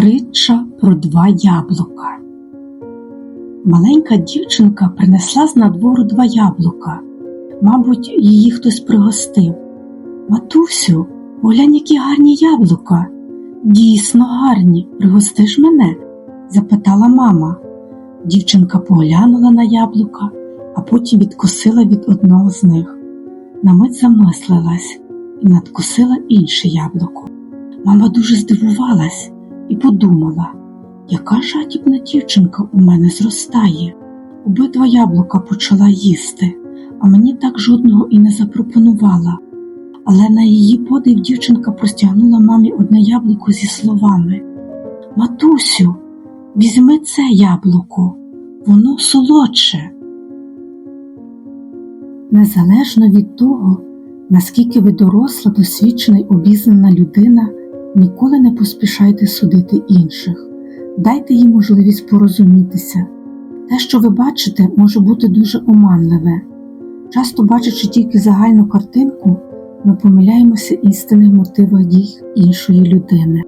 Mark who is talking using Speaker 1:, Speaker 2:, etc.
Speaker 1: Притча про два яблука. Маленька дівчинка принесла з надвору два яблука. Мабуть, її хтось пригостив. Матусю, поглянь, які гарні яблука. Дійсно гарні, пригостиш мене? запитала мама. Дівчинка поглянула на яблука, а потім відкусила від одного з них. На мить замислилась і надкусила інше яблуко. Мама дуже здивувалась і подумала, яка жадібна дівчинка у мене зростає. Обидва яблука почала їсти, а мені так жодного і не запропонувала. Але на її подив дівчинка простягнула мамі одне яблуко зі словами Матусю, візьми це яблуко, воно солодше. Незалежно від того, наскільки ви доросла, досвідчена й обізнана людина, ніколи не поспішайте судити інших, дайте їм можливість порозумітися. Те, що ви бачите, може бути дуже оманливе. Часто бачачи тільки загальну картинку, ми помиляємося істинних мотивах дій іншої людини.